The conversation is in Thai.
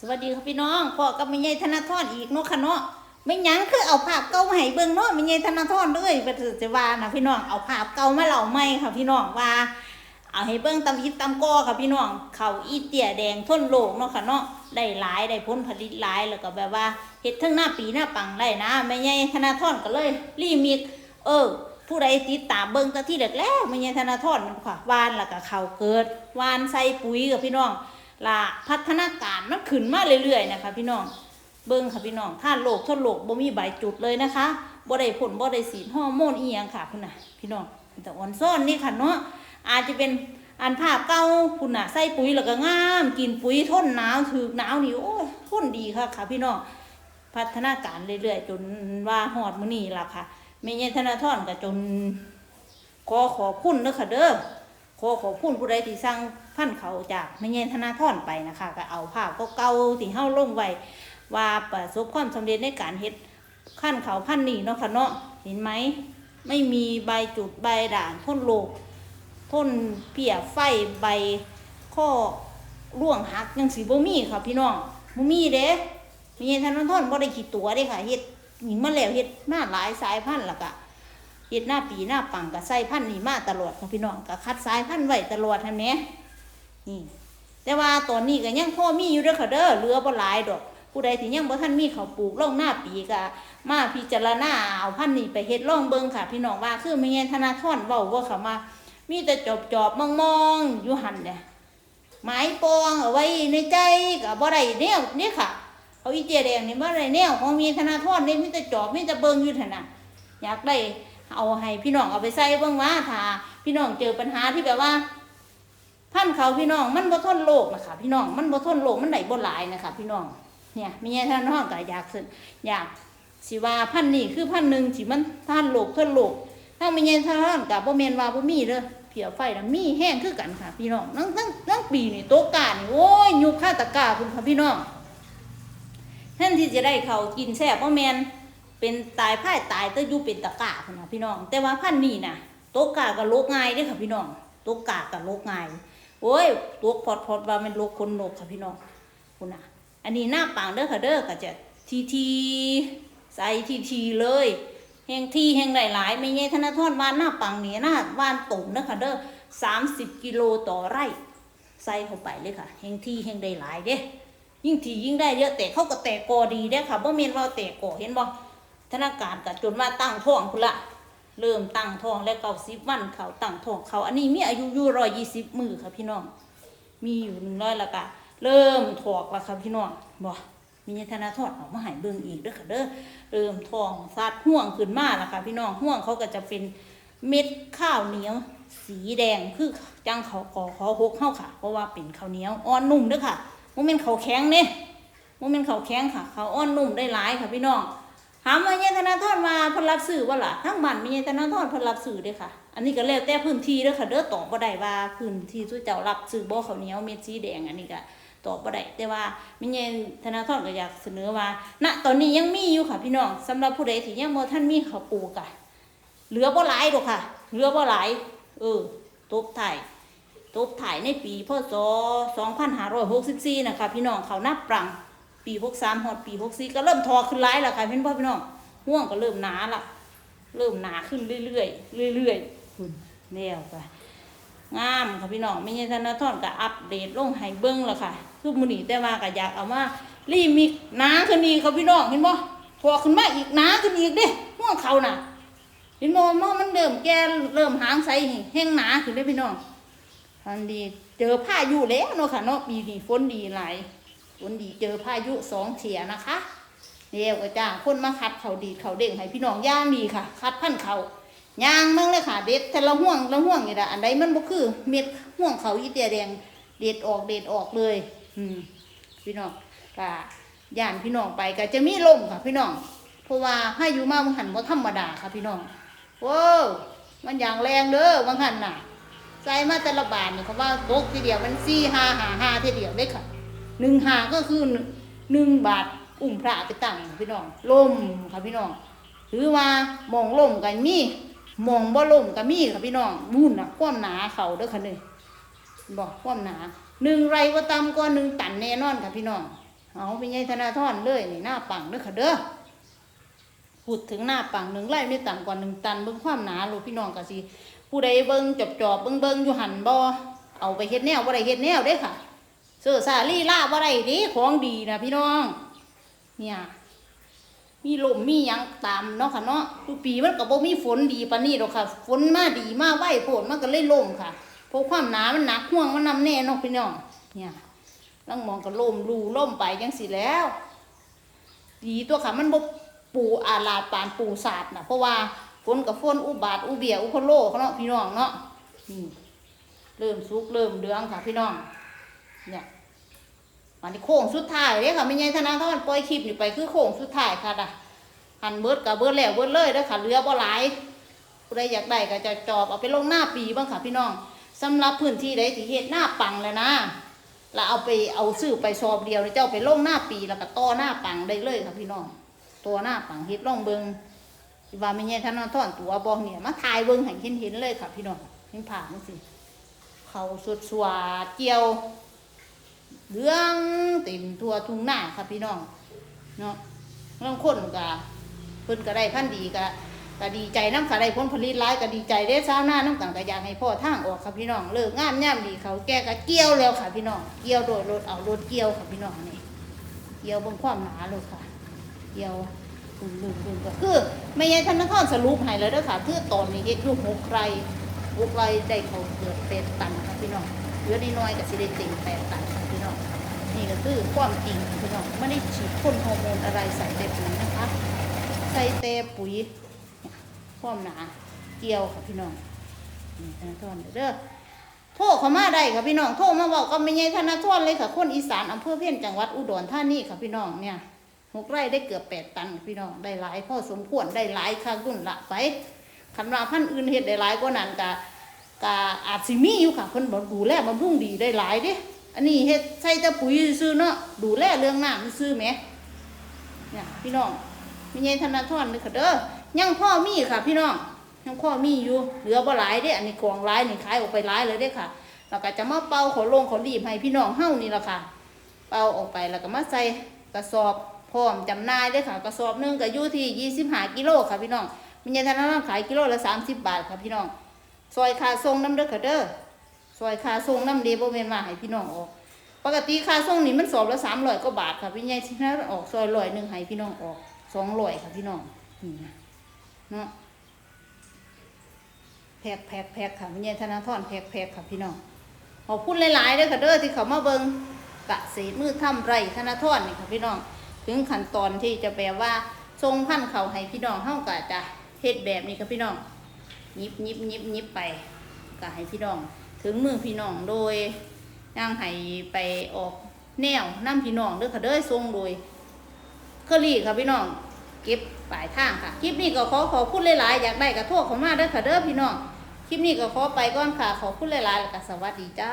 สวัสดีค่ะพี่น้องพ่อกับแม่ใหญ่ธนาธรอีกเนาะค่ะเนาะไม่ยังคือเอาภาพเก่ามาให้เบิ่งเนาะแม่ใหญ่ธนาธรเลยไปถือจะว่านะพี่น้องเอาภาพเก่ามาเล่าใหม่ค่ะพี่น้องว่า เอาให้เบิ่งตำยิดตำก้อค่ะพี่น้องเขาอีเตี่ยแดงทนโลกเนาะค่ะเนาะได้หลายได้ผลผลิตหลายแล้วก็แบบว่าเฮ็ดทั้งหน้าปีหน้าปังได้นะแม่ใหญ่ธนาธรก็เลยรีมิกเออผู้ใดติดตามเบิ่งแตะที่แรกๆแม่ใหญ่ธนาธรมันค่ะวานแล้วก็เขาเกิดวานใส่ปุ๋ยกับพี่น้อง ละพัฒนาการมันขึ้นมาเรื่อยๆนะคะ พี่น้องเบิ้งค่ะพี่น้องท่านโลกทนโลกบ่มีใบจุดเลยนะคะบ่ได้ผลบ่ได้สีดฮอโมนอียงค่ะพุ่นน่ะ พี่น้องแต่อ่อนซ่อนนี่ค่ะเนาะอาจจะเป็นอันภาพเก่าพุ่นน่ะใส่ปุ๋ยแล้วก็งาม กินปุ๋ยทนหนาวถือหนาวนี่โอ้ยทนดีค่ะค่ะ พี่น้องพัฒนาการเรื่อยๆ จนว่าฮอดมื้อนี้ล่ะค่ะแม่ใหญ่ธนาธรก็จนขอขอบคุณเด้อค่ะเด้อขอขอบคุณผู้ใดที่สั่ง พันเขาจากแม่เย็นธนาธรไปนะคะ ก็เอาภาพเก่าๆที่เฮาลงไว้ว่าประสบความสำเร็จในการเฮ็ดขั้นเขาพันนี้เนาะค่ะเนาะเห็นไหมไม่มีใบจุดใบด่างทนโลกทนเปียไฟใบข้อร่วงหักยังสีบ่มีค่ะพี่น้องบ่มีเด้ม่เย็นธนาธรบ่ได้ขี้ตัวเด้ค่ะเฮ็ดหญิงมาแล้วเฮ็ดหน้าหลายสายพันธุ์ละก็เฮ็ดหน้าปีหน้าปังก็ใส่พันธุ์นี่มาตลอดค่ะพี่น้องก็คัดสายพันธุ์ไว้ตลอดทันแหม นี่ แต่ว่าตอนนี้ก็ยังพ่อมีอยู่เด้อค่ะเด้อเหลือบ่หลายดอก ผู้ใดที่ยังบ่ทันมีเขาปลูกล่องหน้าปีก็มาพิจารณาเอาพันนี้ไปเฮ็ดล่องเบิ่งค่ะ พี่น้องว่าคือแม่นธนาธรเว้าว่าเขามามีแต่จอบจอบมองๆองยู่หันเนี่ยไม้ปองเอาไว้ในใจก็บ่ได้แนวนี่ค่ะเขาอีเจียแดงนี่บ่ได้แนวของมีธนาธรนี่มีแต่จอบมีแต่เบิ่งอยู่เท่านั้นอยากได้เอาให้พี่น้องเอาไปใส่เบิ่งว่าถ้าพี่น้องเจอปัญหาที่แบบว่า พันเขาพี่น้องมันบ่ทนโลกนะคะพี่น้องมันบ่ทนโลกมันได้บ่หลายนะคะพี่น้องเนี่ยมีแง่ท่านน้องก็อยากสิอยากสิว่าพันนี้คือพันหนึ่งที่มันท่านโลกทนโลกถ้ามีแง่ท่านน้องก็บ่แม่นว่าบ่มีเด้อเผียวไฟน่ะมีแห้งคือกันค่ะ พี่น้องทั้งทั้งทั้งปีนี่โตกานี่โอ้ยยุคข้าตะกาคุณค่ะพี่น้องแทนที่จะได้เขากินแซ่บบ่แม่นเป็นตายพ่ายตายแตอยู่เป็นตะกาพุ่นนะพี่น้อง แต่ว่าพันนี้นะโตกกากับโรคง่ายเด้อค่ะพี่น้องโตกกากับโรคง่าย โอ้ยตกพอดพอดว่ามันโรคคนนกค่ะพี่น้องคุณน่ะ อันนี้หน้าปังเด้อค่ะเด้อก็จะทีทีใส่ทีทีเลยแห่งที่แห่งหลายๆไม่ใช่ธนาทรวานหน้าปังเนี่หน้าวานตุ่มเด้อค่ะเด้อสามสิบกิโลต่อไร่ ใส่เข้าไปเลยค่ะ แห่งที่แห่งใดหลายเด้ยิ่งทียิ่งได้เยอะแต่เขาก็แตกกอดีเด้อค่ะบ่แม่นว่าแตกกอเห็นบ่ธนาคารก็จนว่าตั้งท้องพุ่นละ เริ่มตั้งท้องแล้วเก้าสิบวันเขาตั้งท้องเขาอันนี้มีอายุอยู่ร้อยยี่สิบมือค่ะพี่น้อง มีอยู่หนึ่งร้อยละกะเริ่มถอกแล้วค่ะพี่น้องบ่มีธนาทอดออกมาหายเบิ่งอีกเด้อค่ะเด้อเริ่มทองซัดห่วงขึ้นมาล้วค่ะพี่น้องห่วงเขาก็จะเป็นเม็ดข้าวเหนียว สีแดงคือจังเขาขอขอหกเข้าค่ะ เพราะว่าเป็นข้าวเหนียวอ่อนนุ่มเด้อค่ะโมเมนต์ข้าวแข็งเนี่ยโมเมนต์ข้าวแข็งค่ะเขาอ่อนนุ่มได้หลายค่ะพี่น้อง ถามว่าเยธนาทอดมาพิ่นรับซื้อว่าล่ะทั้งบ้านมีเยธนาทอดพิ่นรับซื้อเด้อค่ะ อันนี้ก็แล้วแต่พื้นที่เด้อค่ะเด้อตอบบ่ได้ว่าพื้นที่ทุเจ้ารับซื้อบ่ข้าเหนียวเม็ดสีแดงอันนี้ก็ตอบบ่ได้แต่ว่ามีเยธนาทอดก็อยากเสนอว่า ณตอนนี้ยังมีอยู่ค่ะพี่น้องสำหรับผู้ใดที่ยังบ่ทันมีข้าวปลูกอะเหลือบ่หลายดอกค่ะ เหลือบ่หลายเออตบถ่ายตบถ่ายในปีพศ2564นะคะพี่น้องเขานับปรัง ปีหกสามฮอดปีหกสี่ก็เริ่มทอขึ้นร้ายล้วค่ะพื่อนพ่อพี่น้องห่วงก็เริ่มหนาละเริ่มหนาขึ้นเรื่อยๆเรื่อยๆหุ่นแนวค่ะงามค่ะพี่น้องไม่ใช่ธนาทอนก็อัปเดตลงให้เบิ้งล้วค่ะคือมือนีแต่ว่าก็อยากเอามารีมิกหนาขึ้นอีกค่ะพี่น้องเห็นบ่พอขึ้นมาอีกหนาขึ้นอีกเด้ห่วงเขาน่ะเห็นบ่มอมันเริ่มแก่เริ่มหางใสแห้งหนาขึ้นเลยพี่น้องทันดีเจอพาอยุแล้วเนาะค่ะเนาะปีนี้ฝนดีหลาย ฝนดีเจอพายุสองเฉียนะคะเดี๋ยวก็จ้างคนมาคัดเขาดีเขาเด้งให้พี่น้องย่างดีค่ะ คัดพันเขาย่างมั่งเลยค่ะ เด็ดแต่ละห่วงละห่วงนี่ละอันใดมันบ่คือ เม็ดห่วงเขาอีเตียแดงเด็ดออกเด็ดออกเลย อืม พี่น้องก็ย่านพี่น้องไปก็จะมีลมค่ะ พี่น้องเพราะว่าพายุมาบางหันบ่าธรรมดาค่ะ พี่น้องว้าวมันอย่างแรงเด้อบางหันน่ะใส่มาแต่ละบาทนี่เขาว่าตกทีเดียวมันสี่ห้าหาห้าทีเดียวเลยค่ะ หนึ่งหาก็คือหนึ่งบาทอุ้มพระไปตั้งพี่น้องล่มค่ะพี่น้องหรือว่ามองล่มกันมีมองบ่ล่มก็มีค่ะพี่น้องมุ่นน่ะความหนาเขาเด้อค่ะนี่บอกความหนาหนึ่งไรก็ต่ำกว่าหนึ่งตันแน่นอนค่ะพี่น้องเอาไปใหญ่ธนาธรเลยนี่หน้าปังเด้อค่ะเด้อพูดถึงหน้าปังหนึ่งไร่ไม่ต่ำกว่าหนึ่งตันเบิ่งความหนาลูกพี่น้องก็สิผู้ใดเบิ่งจอบจอบเบิ่งเบิ่งอยู่หันบ่เอาไปเฮ็ดแนวบ่ได้เฮ็ดแนวเด้อค่ะ เสื้อซาลี่ล่าบ่ได้ดิของดีนะพี่น้อง เนี่ย มีลมมียังตามเนาะค่ะเนาะทุกปีมันก็บ่มีฝนดีปานนี้ดอกค่ะ ฝนมาดีมาไวโพดมันก็เลยล่มค่ะเพราะความหนามันหนักห่วงมันนำแน่เนาะพี่น้อง เนี่ยลังมองก็ล่มรูล่มไปจังสิแล้ว ดีตัวค่ะมันบ่ปูอาลาดปานปูสาดนะเพราะว่าฝนกับฝนอุบาทอุเบียอุพโลเขาเนาะพี่น้องเนาะนี่เริ่มสุกเริ่มเหลืองค่ะพี่น้องเนี่ย วันนี้โค้งสุดท้ายเลยค่ะไม่ใช่ธนาคารปล่อยคลิปนี่ไปคือโค้งสุดท้ายค่ะนะหันเบิดกับเบิดแล้วเบิดเลยเด้อค่ะเหลือบ่หลายผู้ใดอยากได้ก็จะจอบเอาไปลงหน้าปีบ้างค่ะพี่น้องสำหรับพื้นที่ใดที่เฮ็ดหน้าปังแล้วนะแล้วเอาไปเอาซื้อไปสอบเดียวเจ้าไปลงหน้าปีแล้วก็ต่อหน้าปังได้เลยค่ะพี่น้องตัวหน้าปังเฮ็ดล่องเบิงว่าไม่ใช่ธนาคารตัวบ่เนี่ยมาถ่ายเบิงให้เห็นเห็นเลยค่ะพี่น้องเห็นผ่านจังซี่เขาสุดสวาดเกี่ยว เรื่องเต็มทั่วทุ่งหน้าค่ะพี่น้องเนาะบางคนก็เพิ่นก็ได้พันธ์ดีก็ก็ดีใจน้ำค่ะได้ผลผลิตหลายก็ดีใจได้ชาวนาน้ำกันก็อยากให้พ่อทางออกค่ะพี่น้องเลิกงามย่ามดีเขาแก่ก็เกี่ยวแล้วค่ะพี่น้องเกี่ยวโดดรถเอารถเกี่ยวค่ะพี่น้องนี่เกี่ยวบนความหนาเลยค่ะ เกี่ยวลุนลุนลุนก็คือไม่ใช่ธนาคารสรุปให้เลยเด้อค่ะคือตอนนี้เฮ็ดคือหกไรหกไรได้เขาเกิดเป็นตันค่ะพี่น้องเหลือนิดหน้อยก็สิได้เต็มแปดตันค่ะ น้องนี่ก็คือความจริงพี่น้องไม่ได้ฉีดพ่นฮอร์โมนอะไรใส่แต่ปุ๋ยนะคะ ใส่แต่ปุ๋ยความหนาเกี่ยวค่ะพี่น้องนี่ธนาธรเด้อโทรเขามาได้ค่ะพี่น้องโทรมาบอกก็ไม่ใช่ธนาธรเลยค่ะคนอีสานอำเภอเพี้ยนจังหวัดอุดรธานีค่ะพี่น้องเนี่ยหกไร่ได้เกือบแปดตันพี่น้องได้หลายพ่อสมควรได้หลายค่ะรุ่นละไปคันว่าพันธุ์อื่นเฮ็ดได้หลายกว่านั้นก็ก็อาจสิมีอยู่ค่ะเพิ่นบอกดูแลบำรุงดีได้หลายเด้ อันนี้เฮ็ดใส่แต่ปุ๋ยซื้อเนาะดูแลเรื่องน้ำซื้อแหมเนี่ยพี่น้องมีไงธนาธรนี่ค่ะเด้อยังพ่อมีค่ะ พี่น้องยังพ่อมีอยู่เหลือบ่หลายเด้อันนี้กองหลายนี่ขายออกไปหลายเลยเด้ค่ะแล้วก็จะมาเป่าขอลงขอรีบให้พี่น้องเฮานี่ละค่ะ เป่าออกไปแล้วก็มาใส่กระสอบพร้อมจำหน่ายเด้ค่ะ กระสอบหนึงก็อยู่ที่25กิโลค่ะพี่น้องมีไงธนาธรขายกิโลละ30บบาทค่ะพี่น้องซอยคาส่งน้ำเด้อค่ะเด้อ ซอยค่าส่งน้ำเดบ่แม่นว่าให้พี่น้องออก ปกติค่าส่งนี่มันสอบละสามร้อยกว่าบาทค่ะพี่ใหญ่ที่นั่นออกซอยร้อยหนึ่งให้พี่น้องออกสองร้อยค่ะพี่น้องนี่นะเนาะแพกแพกแพกค่ะพี่ใหญ่ธนาธรแพกแพกค่ะพี่น้องขอบคุณหลายๆเด้อค่ะเด้อที่เขามาเบิ่งกะเศษมือทำไรธนาธรนี่ค่ะพี่น้อง ถึงขั้นตอนที่จะแปลว่าทรงพันเขาให้พี่น้องเฮากะจะเฮ็ดแบบนี้ค่ะพี่น้องยิบยิบยิบยิบไปกะให้พี่น้อง ถึงมือพี่น้องโดยย่างให้ไปออกแนวน้ำพี่น้องเด้อค่ะเด้อทรงโดยเคอรี่ค่ะพี่น้องเก็บปลายทางค่ะ คลิปนี้ก็ขอขอพูดหลายๆอยากได้กระโทษเขามาเด้อค่ะเด้อพี่น้อง คลิปนี้ก็ขอไปก่อนค่ะ ขอพูดหลายๆแล้วก็สวัสดีจ้า